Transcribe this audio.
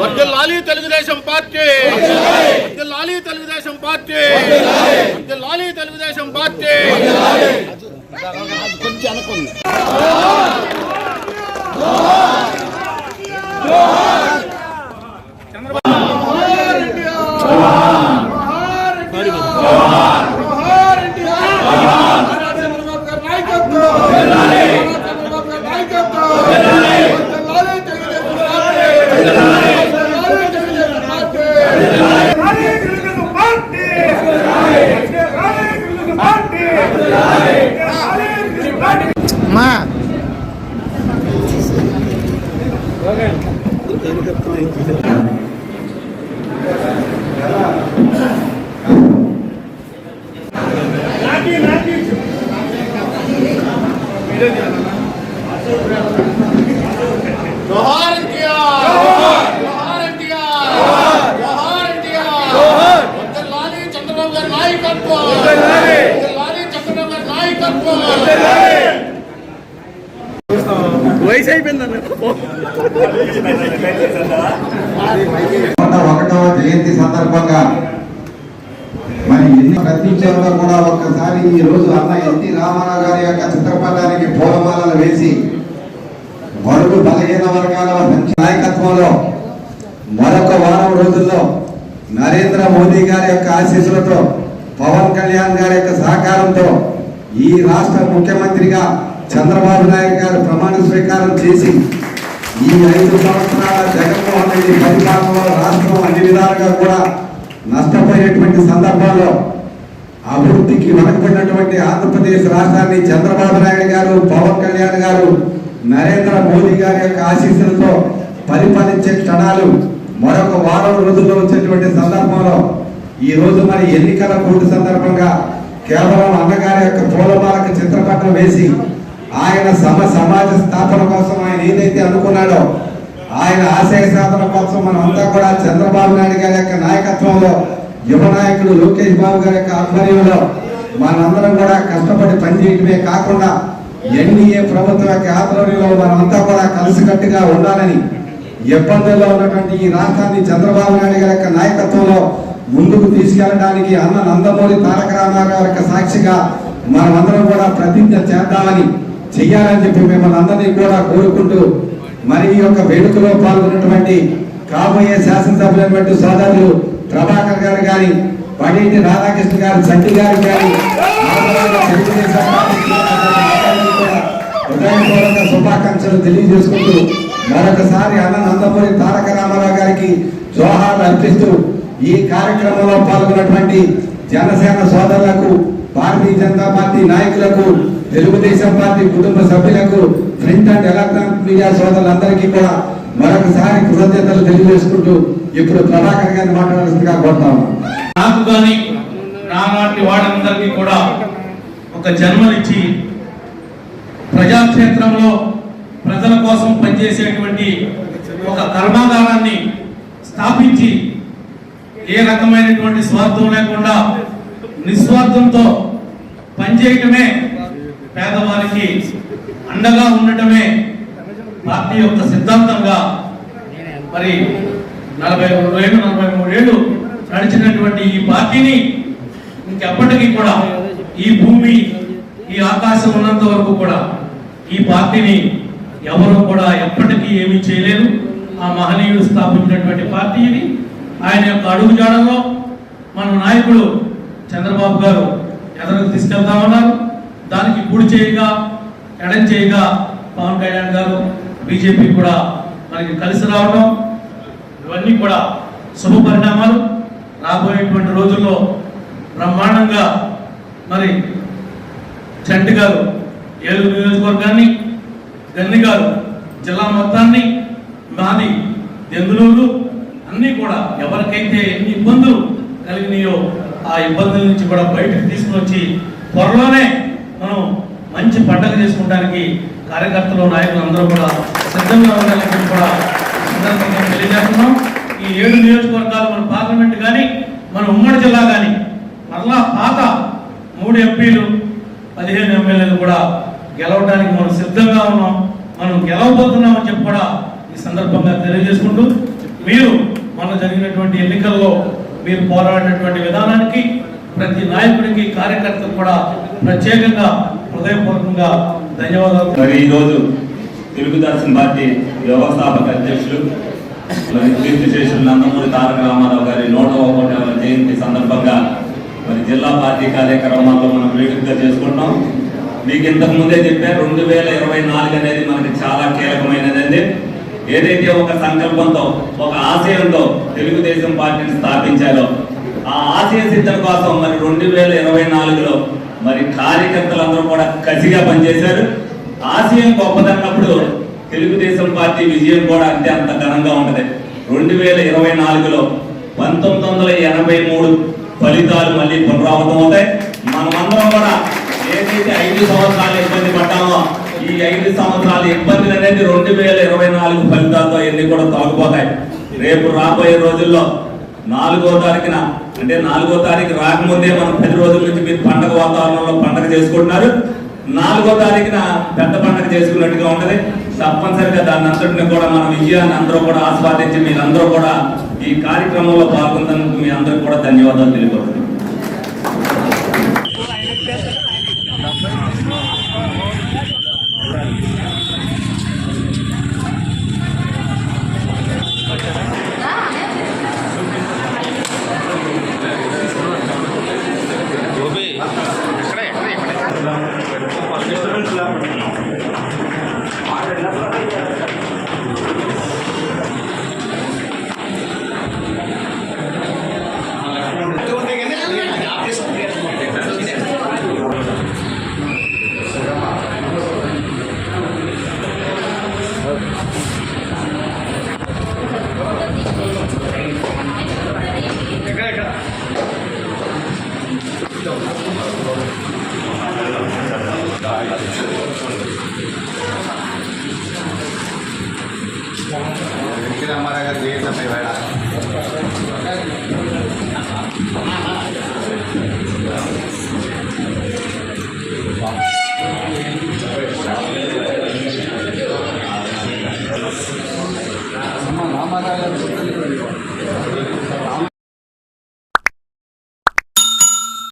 వర్ధిల్లాలి తెలుగుదేశం పార్టీ. వర్ధిల్లాలి తెలుగుదేశం పార్టీ. లాలి తెలుగుదేశం పార్టీ. కొంచెం అనుకుంది వయసు అయిపోయిందన్న ఒకటవ జయంతి సందర్భంగా ప్రతి చోట కూడా ఒక్కసారి ఈ రోజు అన్న ఎన్టీ రామారావు గారి యొక్క చిత్రపటానికి పూలమాలలు వేసి మరుగు బలహీన వర్గాల మంచి నాయకత్వంలో మరొక వారం రోజుల్లో నరేంద్ర మోదీ గారి యొక్క ఆశీస్సులతో పవన్ కళ్యాణ్ గారి యొక్క సహకారంతో ఈ రాష్ట్ర ముఖ్యమంత్రిగా చంద్రబాబు నాయుడు గారు ప్రమాణ స్వీకారం చేసి ఈ ఐదు సంవత్సరాల జగన్మోహన్ రెడ్డి పరిపాలనలో రాష్ట్రం అన్ని విధాలుగా కూడా నష్టపోయినటువంటి సందర్భాల్లో అభివృద్ధికి వెనకబడినటువంటి ఆంధ్రప్రదేశ్ రాష్ట్రాన్ని చంద్రబాబు నాయుడు గారు పవన్ కళ్యాణ్ గారు నరేంద్ర మోదీ గారి యొక్క ఆశీస్సులతో పరిపాలించే క్షణాలు మరొక వారం రోజుల్లో వచ్చేటువంటి సందర్భంలో ఈ రోజు మరి ఎన్నికల పోటీ సందర్భంగా కేవలం అన్నగారి యొక్క పూలమాలకు చిత్రపటం వేసి ఆయన సమ సమాజ స్థాపన కోసం ఆయన ఏదైతే అనుకున్నాడో ఆయన ఆశయ సాధన కోసం మనం అంతా కూడా చంద్రబాబు నాయుడు గారి యొక్క నాయకత్వంలో యువనాయకుడు లోకేష్ బాబు గారి యొక్క ఆధ్వర్యంలో మనందరం కూడా కష్టపడి పనిచేయటమే కాకుండా ఎన్డీఏ ప్రభుత్వం యొక్క ఆధ్వర్యంలో మనమంతా కూడా కలిసికట్టుగా ఉండాలని ఇబ్బందుల్లో ఉన్నటువంటి ఈ రాష్ట్రాన్ని చంద్రబాబు నాయుడు గారి యొక్క నాయకత్వంలో ముందుకు తీసుకెళ్ళడానికి అన్న నందమూరి తారక రామారావు యొక్క సాక్షిగా మనమందరం కూడా ప్రతిజ్ఞ చేద్దామని చెయ్యాలని చెప్పి మిమ్మల్ని అందరినీ కూడా కోరుకుంటూ మరి ఈ యొక్క వేడుకలో పాల్గొన్నటువంటి కాబోయే శాసనసభ్యులైనటువంటి సోదరులు ప్రభాకర్ గారు కానీ పడేటి రాధాకృష్ణ గారు చట్టి గారు కానీ కూడా హృదయపూర్వక శుభాకాంక్షలు తెలియజేసుకుంటూ మరొకసారి అన్న నందమూరి తారక రామారావు గారికి జోహార్లు అర్పిస్తూ ఈ కార్యక్రమంలో పాల్గొన్నటువంటి జనసేన సోదరులకు భారతీయ జనతా పార్టీ నాయకులకు తెలుగుదేశం పార్టీ కుటుంబ సభ్యులకు ప్రింట్ అండ్ ఎలక్ట్రానిక్ మీడియా సోదరులందరికీ కూడా మరొకసారి కృతజ్ఞతలు తెలియజేసుకుంటూ ఇప్పుడు ప్రభాకర్ గారిని మాట్లాడాల్సిందిగా కోరుతాము నాకు కానీ నాలాంటి వాడందరికీ కూడా ఒక జన్మనిచ్చి ప్రజాక్షేత్రంలో ప్రజల కోసం పనిచేసేటువంటి ఒక కర్మాగారాన్ని స్థాపించి ఏ రకమైనటువంటి స్వార్థం లేకుండా నిస్వార్థంతో పనిచేయటమే పేదవారికి అండగా ఉండటమే పార్టీ యొక్క సిద్ధాంతంగా మరి నలభై మూడు నలభై మూడు నడిచినటువంటి ఈ పార్టీని ఇంకెప్పటికీ కూడా ఈ భూమి ఈ ఆకాశం ఉన్నంత వరకు కూడా ఈ పార్టీని ఎవరు కూడా ఎప్పటికీ ఏమీ చేయలేరు. ఆ మహనీయుడు స్థాపించినటువంటి పార్టీ ఇది. ఆయన యొక్క అడుగుజాడల్లో మన నాయకుడు చంద్రబాబు గారు ఎదరకు తీసుకెళ్తామన్నారు దానికి కుడి చేయగా ఎడం చేయగా పవన్ కళ్యాణ్ గారు బీజేపీ కూడా మనకి కలిసి రావడం ఇవన్నీ కూడా శుభ పరిణామాలు. రాబోయేటువంటి రోజుల్లో బ్రహ్మాండంగా మరి చంటి గారు ఏలూరు నియోజకవర్గాన్ని గన్ని గారు జిల్లా మొత్తాన్ని మాది దెందులూరు అన్నీ కూడా ఎవరికైతే ఎన్ని ఇబ్బందులు కలిగినాయో ఆ ఇబ్బందుల నుంచి కూడా బయటకు తీసుకుని వచ్చి త్వరలోనే మనం మంచి పండగ చేసుకోవడానికి కార్యకర్తలు నాయకులు అందరూ కూడా సిద్ధంగా ఉండాలని కూడా సందర్భంగా తెలియజేస్తున్నాం. ఈ ఏడు నియోజకవర్గాలు మన పార్లమెంట్ కానీ మన ఉమ్మడి జిల్లా కానీ మరలా పాత మూడు ఎంపీలు పదిహేను ఎమ్మెల్యేలు కూడా గెలవడానికి మనం సిద్ధంగా ఉన్నాం. మనం గెలవబోతున్నామని చెప్పి కూడా ఈ సందర్భంగా తెలియజేసుకుంటూ మీరు మన జరిగినటువంటి ఎన్నికల్లో మీరు పోరాడినటువంటి విధానానికి ప్రతి నాయకుడికి కార్యకర్తకు కూడా ప్రత్యేకంగా హృదయపూర్వకంగా ధన్యవాదాలు. మరి ఈరోజు తెలుగుదేశం పార్టీ వ్యవస్థాపక అధ్యక్షులు మరి కీర్తిశేషులు నందమూరి తారక రామారావు గారి నూట ఒకటవ జయంతి సందర్భంగా మరి జిల్లా పార్టీ కార్యక్రమాల్లో మనం వేడుకగా చేసుకుంటాం మీకు ఇంతకు ముందే చెప్పా రెండు వేల ఇరవై నాలుగు అనేది మనకి చాలా కీలకమైనదండి. ఏదైతే ఒక సంకల్పంతో ఒక ఆశయంతో తెలుగుదేశం పార్టీని స్థాపించారో ఆ ఆశయ సిద్ధం కోసం మరి రెండు వేల ఇరవై నాలుగులో మరి కార్యకర్తలందరూ కూడా కసిగా పనిచేశారు. ఆశయం గొప్పదన్నప్పుడు తెలుగుదేశం పార్టీ విజయం కూడా అంతే అంత ఘనంగా ఉంటుంది. రెండు వేల ఇరవై నాలుగులో పంతొమ్మిది వందల ఎనభై మూడు ఫలితాలు మళ్ళీ పునరావృతం అవుతాయి. మనమందరం కూడా ఏదైతే ఐదు సంవత్సరాలు ఇబ్బంది పడ్డామో ఈ ఐదు సంవత్సరాల ఇబ్బందులు అనేది రెండు వేల ఇరవై నాలుగు ఫలితాలతో ఎన్ని కూడా తాగుపోతాయి రేపు రాబోయే రోజుల్లో నాలుగో తారీఖున అంటే నాలుగో తారీఖు రాకముందే మనం పది రోజుల నుంచి మీరు పండగ వాతావరణంలో పండగ చేసుకుంటున్నారు. నాలుగో తారీఖున పెద్ద పండగ చేసుకున్నట్టుగా ఉంటది. తప్పనిసరిగా దాన్ని అంతటిని కూడా మన విజయాన్ని అందరూ కూడా ఆస్వాదించి మీరందరూ కూడా ఈ కార్యక్రమంలో పాల్గొన్నందుకు మీ అందరికి కూడా ధన్యవాదాలు తెలియపడుతుంది Gracias. రామారావు